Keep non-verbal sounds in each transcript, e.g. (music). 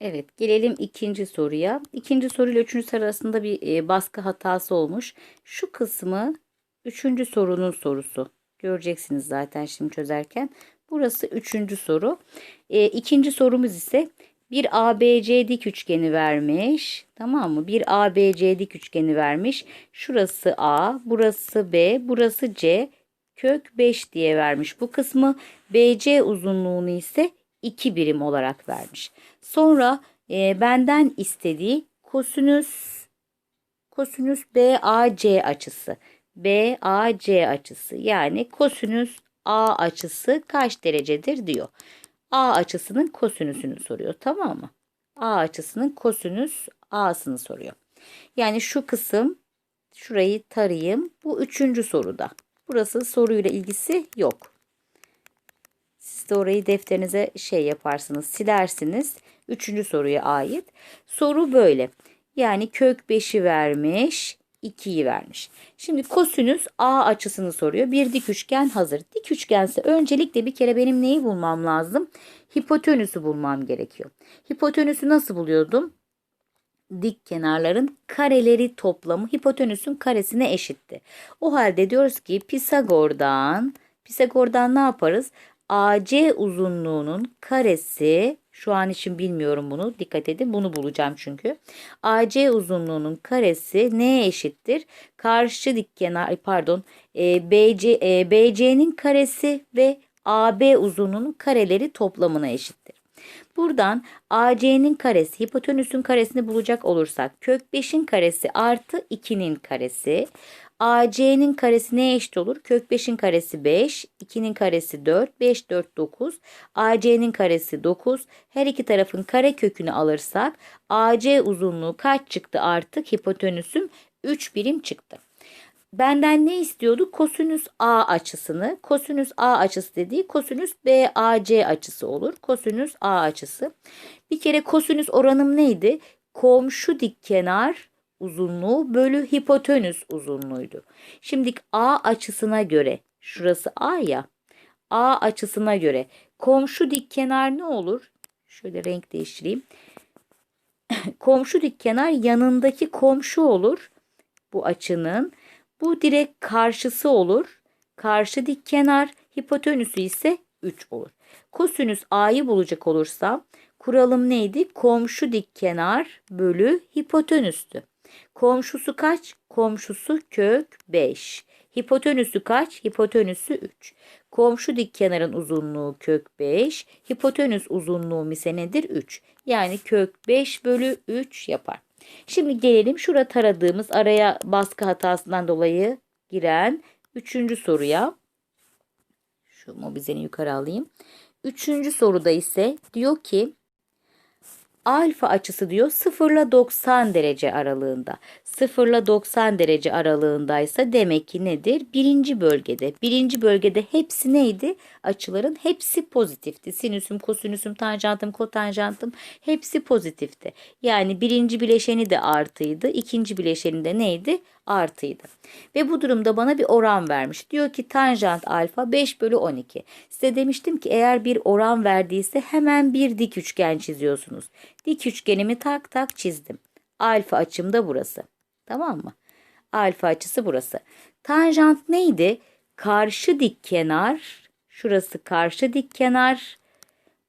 Evet, gelelim ikinci soruya. İkinci soruyla üçüncü arasında bir e, baskı hatası olmuş. Şu kısmı üçüncü sorunun sorusu. Göreceksiniz zaten şimdi çözerken. Burası üçüncü soru. E, ikinci sorumuz ise bir ABC dik üçgeni vermiş. Tamam mı? Bir ABC dik üçgeni vermiş. Şurası A, burası B, burası C. Kök 5 diye vermiş. Bu kısmı BC uzunluğunu ise 2 birim olarak vermiş. Sonra e, benden istediği kosinüs kosinüs BAC açısı. BAC açısı yani kosinüs A açısı kaç derecedir diyor. A açısının kosinüsünü soruyor tamam mı? A açısının kosinüs A'sını soruyor. Yani şu kısım şurayı tarayayım. Bu üçüncü soruda. Burası soruyla ilgisi yok. De orayı defterinize şey yaparsınız, silersiniz. Üçüncü soruya ait. Soru böyle. Yani kök 5'i vermiş, 2'yi vermiş. Şimdi kosinüs A açısını soruyor. Bir dik üçgen hazır. Dik üçgense öncelikle bir kere benim neyi bulmam lazım? Hipotenüsü bulmam gerekiyor. Hipotenüsü nasıl buluyordum? dik kenarların kareleri toplamı hipotenüsün karesine eşitti. O halde diyoruz ki Pisagor'dan Pisagor'dan ne yaparız? AC uzunluğunun karesi şu an için bilmiyorum bunu dikkat edin bunu bulacağım çünkü. AC uzunluğunun karesi neye eşittir? Karşı dik kenar pardon e, BC e, BC'nin karesi ve AB uzunluğunun kareleri toplamına eşittir. Buradan AC'nin karesi, hipotenüsün karesini bulacak olursak kök 5'in karesi artı 2'nin karesi. AC'nin karesi neye eşit olur? Kök 5'in karesi 5, 2'nin karesi 4, 5, 4, 9. AC'nin karesi 9. Her iki tarafın kare kökünü alırsak AC uzunluğu kaç çıktı artık? Hipotenüsüm 3 birim çıktı. Benden ne istiyordu? Kosinüs A açısını. Kosinüs A açısı dediği kosinüs BAC açısı olur. Kosinüs A açısı. Bir kere kosinüs oranım neydi? Komşu dik kenar uzunluğu bölü hipotenüs uzunluğuydu. Şimdi A açısına göre şurası A ya. A açısına göre komşu dik kenar ne olur? Şöyle renk değiştireyim. (coughs) komşu dik kenar yanındaki komşu olur. Bu açının bu direkt karşısı olur. Karşı dik kenar hipotenüsü ise 3 olur. Kosinüs A'yı bulacak olursam kuralım neydi? Komşu dik kenar bölü hipotenüstü. Komşusu kaç? Komşusu kök 5. Hipotenüsü kaç? Hipotenüsü 3. Komşu dik kenarın uzunluğu kök 5. Hipotenüs uzunluğum ise nedir? 3. Yani kök 5 bölü 3 yapar. Şimdi gelelim şurada taradığımız araya baskı hatasından dolayı giren üçüncü soruya. Şu mobizeni yukarı alayım. Üçüncü soruda ise diyor ki alfa açısı diyor 0 ile 90 derece aralığında. 0 ile 90 derece aralığındaysa demek ki nedir? Birinci bölgede. Birinci bölgede hepsi neydi? Açıların hepsi pozitifti. Sinüsüm, kosinüsüm, tanjantım, kotanjantım hepsi pozitifti. Yani birinci bileşeni de artıydı. ikinci bileşeni de neydi? Artıydı. Ve bu durumda bana bir oran vermiş. Diyor ki tanjant alfa 5 bölü 12. Size demiştim ki eğer bir oran verdiyse hemen bir dik üçgen çiziyorsunuz. Dik üçgenimi tak tak çizdim. Alfa açım da burası. Tamam mı? Alfa açısı burası. Tanjant neydi? Karşı dik kenar. Şurası karşı dik kenar.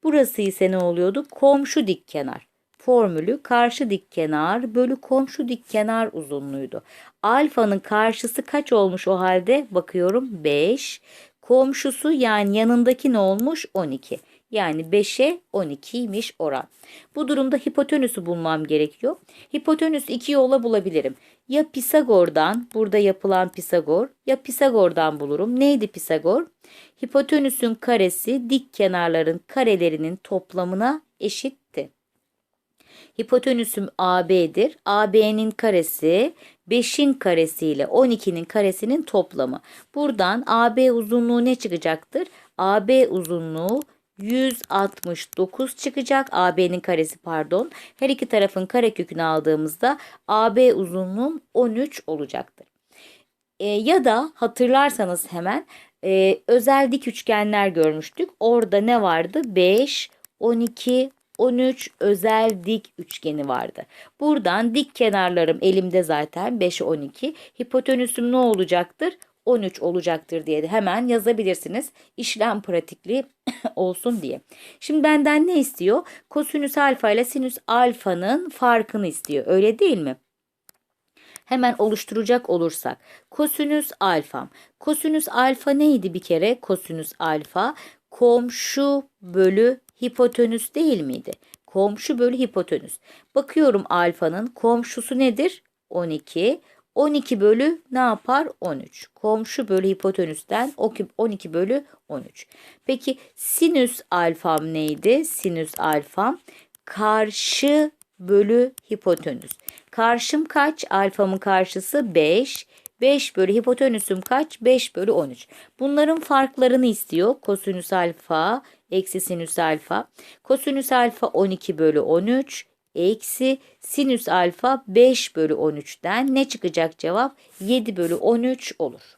Burası ise ne oluyordu? Komşu dik kenar. Formülü karşı dik kenar bölü komşu dik kenar uzunluğuydu. Alfanın karşısı kaç olmuş o halde? Bakıyorum 5. Komşusu yani yanındaki ne olmuş? 12. Yani 5'e 12'ymiş oran. Bu durumda hipotenüsü bulmam gerekiyor. Hipotenüsü iki yolla bulabilirim. Ya Pisagor'dan, burada yapılan Pisagor, ya Pisagor'dan bulurum. Neydi Pisagor? Hipotenüsün karesi dik kenarların karelerinin toplamına eşitti. Hipotenüsüm AB'dir. AB'nin karesi 5'in karesi ile 12'nin karesinin toplamı. Buradan AB uzunluğu ne çıkacaktır? AB uzunluğu 169 çıkacak. AB'nin karesi pardon. Her iki tarafın karekökünü aldığımızda AB uzunluğum 13 olacaktır. E, ya da hatırlarsanız hemen e, özel dik üçgenler görmüştük. Orada ne vardı? 5, 12, 13 özel dik üçgeni vardı. Buradan dik kenarlarım elimde zaten 5 12. Hipotenüsüm ne olacaktır? 13 olacaktır diye de hemen yazabilirsiniz. İşlem pratikli (clears throat) olsun diye. Şimdi benden ne istiyor? Kosinüs alfa ile sinüs alfanın farkını istiyor. Öyle değil mi? Hemen oluşturacak olursak kosinüs alfam. Kosinüs alfa neydi bir kere? Kosinüs alfa komşu bölü hipotenüs değil miydi? Komşu bölü hipotenüs. Bakıyorum alfanın komşusu nedir? 12. 12 bölü ne yapar? 13. Komşu bölü hipotenüsten 12 bölü 13. Peki sinüs alfam neydi? Sinüs alfam karşı bölü hipotenüs. Karşım kaç? Alfamın karşısı 5. 5 bölü hipotenüsüm kaç? 5 bölü 13. Bunların farklarını istiyor. Kosinüs alfa eksi sinüs alfa. Kosinüs alfa 12 bölü 13 eksi sinüs alfa 5 bölü 13'ten ne çıkacak cevap? 7 bölü 13 olur.